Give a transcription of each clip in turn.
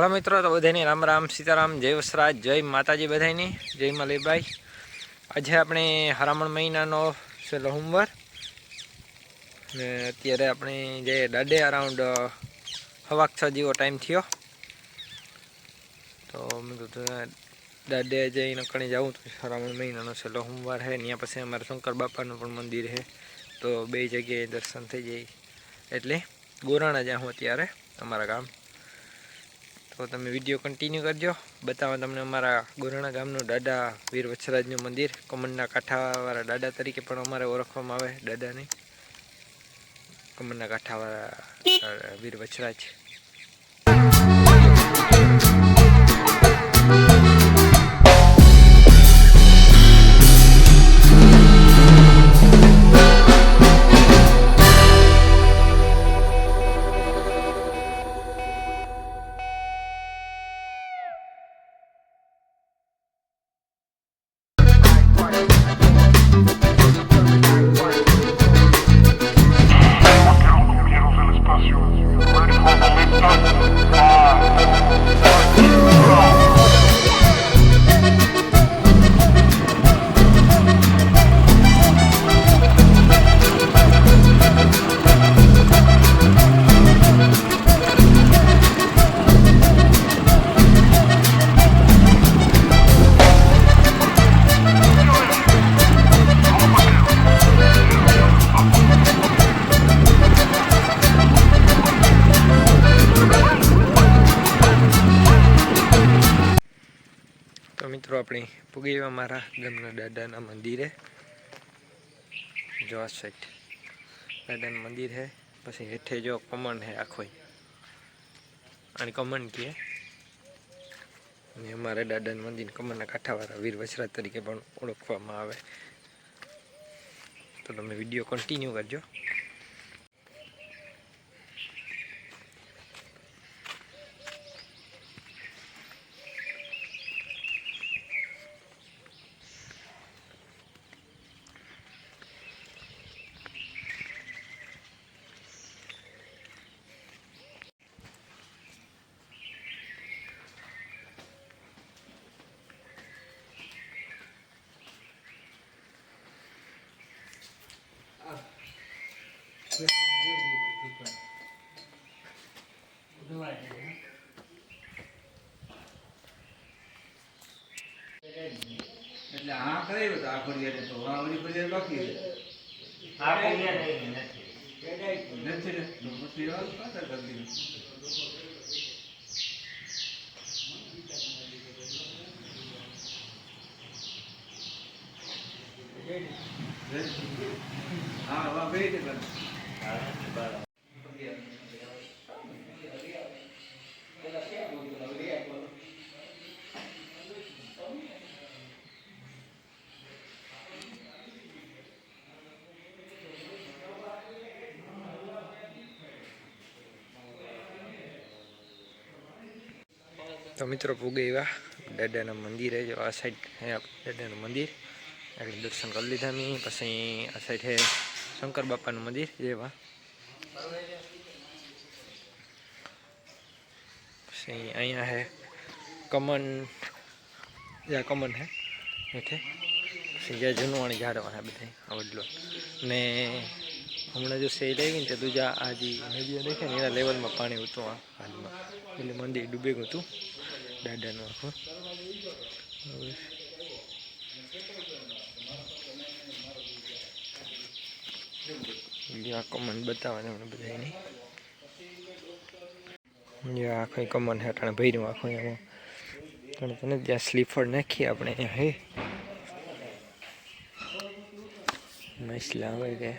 હાલો મિત્રો, તો બધાની રામ રામ, સીતારામ, જય વસરાજ, જય માતાજી બધાની જય મલિભાઈ. આજે આપણે હરામણ મહિનાનો છેલ્લો સોમવાર. ને અત્યારે આપણે જે દાડે અરાઉન્ડ હવાક છ જેવો ટાઈમ થયો. તો મેં દાડે જઈને કણે જાઉં તો હરામણ મહિનાનો છેલ્લો સોમવાર છે ત્યાં પછી અમારે શંકર બાપાનું પણ મંદિર છે તો બે જગ્યાએ દર્શન થઈ જાય. એટલે ગોરાણા જ્યાં હું અત્યારે, અમારા ગામ. તો તમે વીડિયો કન્ટિન્યુ કરજો. બતાવો તમને અમારા ગોરણા ગામનું દાદા વીર વચ્છરાજનું મંદિર. કમનના કાંઠાવાળા દાદા તરીકે પણ અમારે ઓળખવામાં આવે દાદાને. કમનના કાંઠાવાળા વીર વચ્છરાજ. એવા મારા ગામના દાદાના મંદિરે જો આ સાઈડ દાદાનું મંદિર હે પછી હેઠે જો કમન હે આખો અને કમન કહે અમારે દાદાનું મંદિર કમનના કાંઠાવાળા વીર વસરા તરીકે પણ ઓળખવામાં આવે તો તમે વીડિયો કન્ટિન્યુ કરજો એટલે હા કરાવ્યો તો આ ફરિયાદ તો હા ઓલી ફરિયાદ બાકી છે. નથી. ને? તો પછી હાલ પાછા કરી દીધું. હા હા બે રીતે કરે તો મિત્રો પૂગે એવા. દાદાના મંદિરે જો આ સાઈડ હે દાદાનું મંદિર. આગળ દર્શન કરી લીધા મેં, પછી આ સાઈડ હે શંકર બાપાનું મંદિર જેવા પછી અહીંયા હે કમન જ્યાં કમન હે હેઠે પછી જ્યાં જૂનવાણી ઝાડવા હે બધા વડલો. ને હમણાં જો સેલ આવી ને, તો દૂજા આ જે નદીઓ દેખે ને, એના લેવલમાં પાણી હતું આ હાલમાં. એટલે મંદિર ડૂબે ગયું હતું. દાદાનું આખું. હવે આ કમન બતાવવાને મને બધા એની જે આખું કમન હેઠળ ભર્યું આખું એમાં પણ તને ત્યાં સ્લીફર નાખીએ આપણે હે? મસલા આવે કે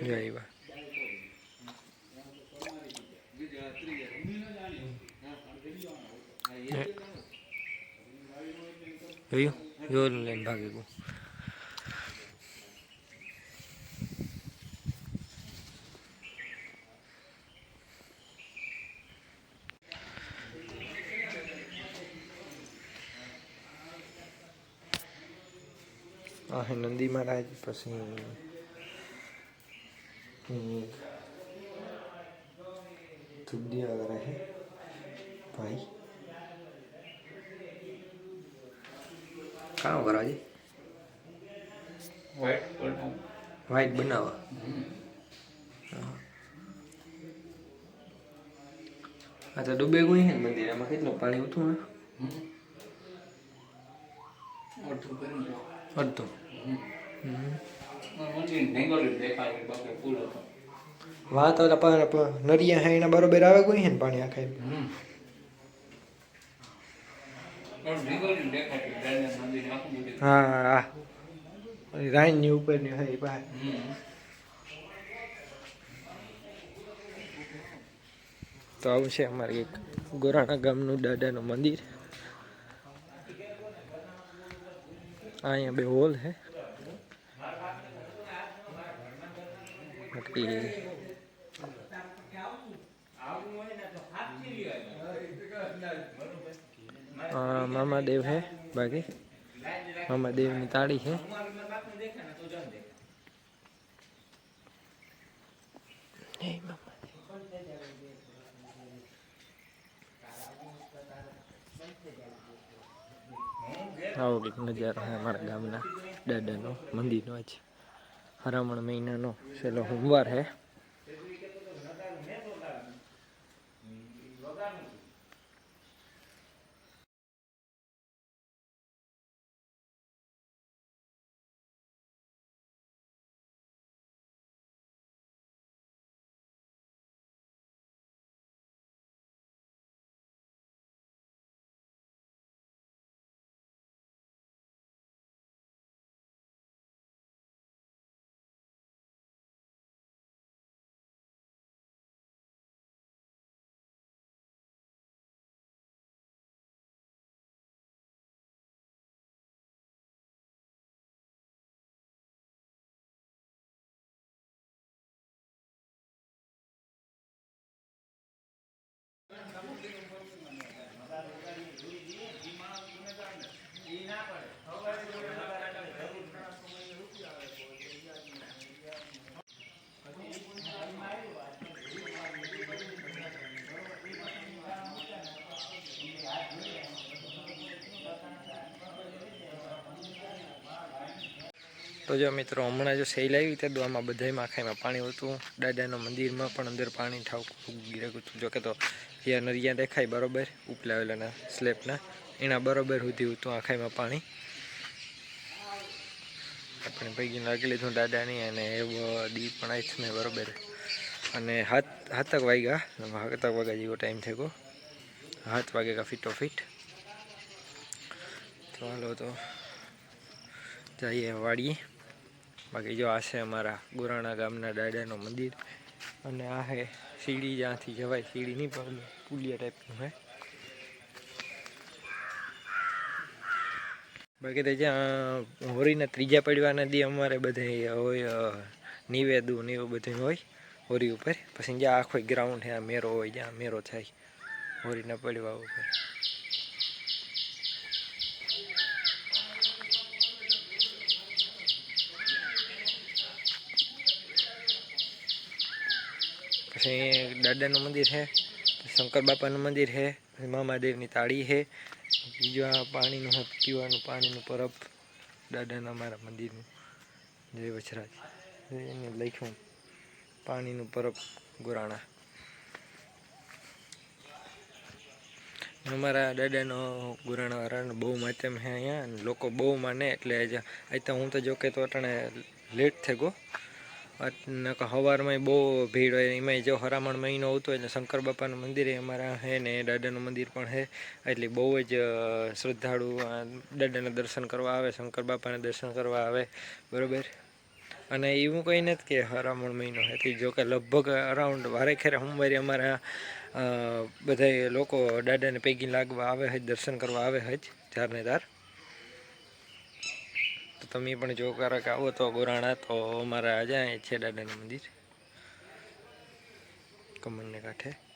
જય બા જોયું જોયું લઈને ભાગી ગયું નંદી મહારાજ પછી હમ, ધૂપ वगैरह है ભાઈ કામ કરવા છે વ્હાઈટ બનાવવા આ તો ડૂબે ગયું છે મંદિર એમાં કેટલું પાણી ઉતું ને અડધું અડધું હમ. મંદિર ઢેંગોળી દેખાય બાકી ફૂલ હતો. વાહ તો પણ નરિયા હે એના બરોબર આવે કોઈ હે ને પાણી આખા? હા હા હે. એ બહાર હમ. તો આવું છે અમારે એક ગોરાણા ગામનું દાદાનું મંદિર. અહીંયા બે હોલ છે બાકી હે મામાદેવ મામા બાકી? મામાદેવની તાળી છે આવો કંઈક નજારો છે અમારા ગામના દાદાનો મંદિરનો જ હરામણ મહિનાનો છેલ્લો સોમવાર છે તો જો મિત્રો, હમણાં જો સેલ આવી તો આમાં બધાયમાં આખામાં પાણી હતું. દાદાના મંદિરમાં પણ અંદર પાણી ઠાવકું ગીરેલું હતું. જોકે તો ત્યાં નરિયા દેખાય બરોબર, ઉપલાવેલાના સ્લેબના. એના બરોબર સુધી હતું આખામાં પાણી. આપણે પૈકી લાગી લીધું દાદાની અને એવો દી પણ આવી છે બરોબર. અને હાથ હાથક વાગ્યા. હાથક વાગ્યા જેવો ટાઈમ થઈ ગયો. હાથ વાગે કા ફિટો ફીટ હાલો તો જઈએ વાડીએ. બાકી જો આ છે અમારા ગોરાણા ગામના દાદાનું મંદિર. અને આ હે સીડી જ્યાંથી જવાય સીડી નહીં, પણ પુલિયા ટાઈપનું હે. બાકી તો જ્યાં હોળીના ત્રીજા પડવાના દી અમારે બધે હોય નિવેદું ને એવું બધું હોય હોરી ઉપર. પછી જ્યાં આખો ગ્રાઉન્ડ છે આ મેરો હોય, જ્યાં મેરો થાય હોળીના પડવા ઉપર. પછી દાદાનું મંદિર છે શંકર બાપાનું મંદિર છે, પછી મામાદેવની તાળી છે, બીજું આ પાણીનું પીવાનું પાણીનું પરબ દાદાના અમારા મંદિરનું, જય વચરાજ. એને લખ્યું, પાણીનું પરબ ગોરાણા. અમારા દાદાનો ગુરાણા વાળાનો બહુ માધ્યમ છે અહીંયા લોકો બહુ માને, એટલે આજે અહીં હું તો જો કે તો અટાણે લેટ થઈ ગયો. સવારમાં બહુ ભીડ હોય, એમાંય જો હરામણ મહિનો આવતો એટલે શંકર બાપાનું મંદિર અમારા હે ને દાદાનું મંદિર પણ હે. એટલે બહુ જ શ્રદ્ધાળુ દાદાના દર્શન કરવા આવે, શંકર બાપાના દર્શન કરવા આવે. બરાબર? અને એવું કંઈ નથી કે હરામણ મહિનો હતી જો કે લગભગ અરાઉન્ડ વારે ખેરે સોમવારે અમારા બધા લોકો દાદાને પૈકી લાગવા આવે હજ, દર્શન કરવા આવે હજ, ચારને તાર. તો તમે પણ જો ક્યારેક આવો તો ગોરાણા, તો અમારા આજે છે દાદાનું મંદિર. કમળને કાંઠે.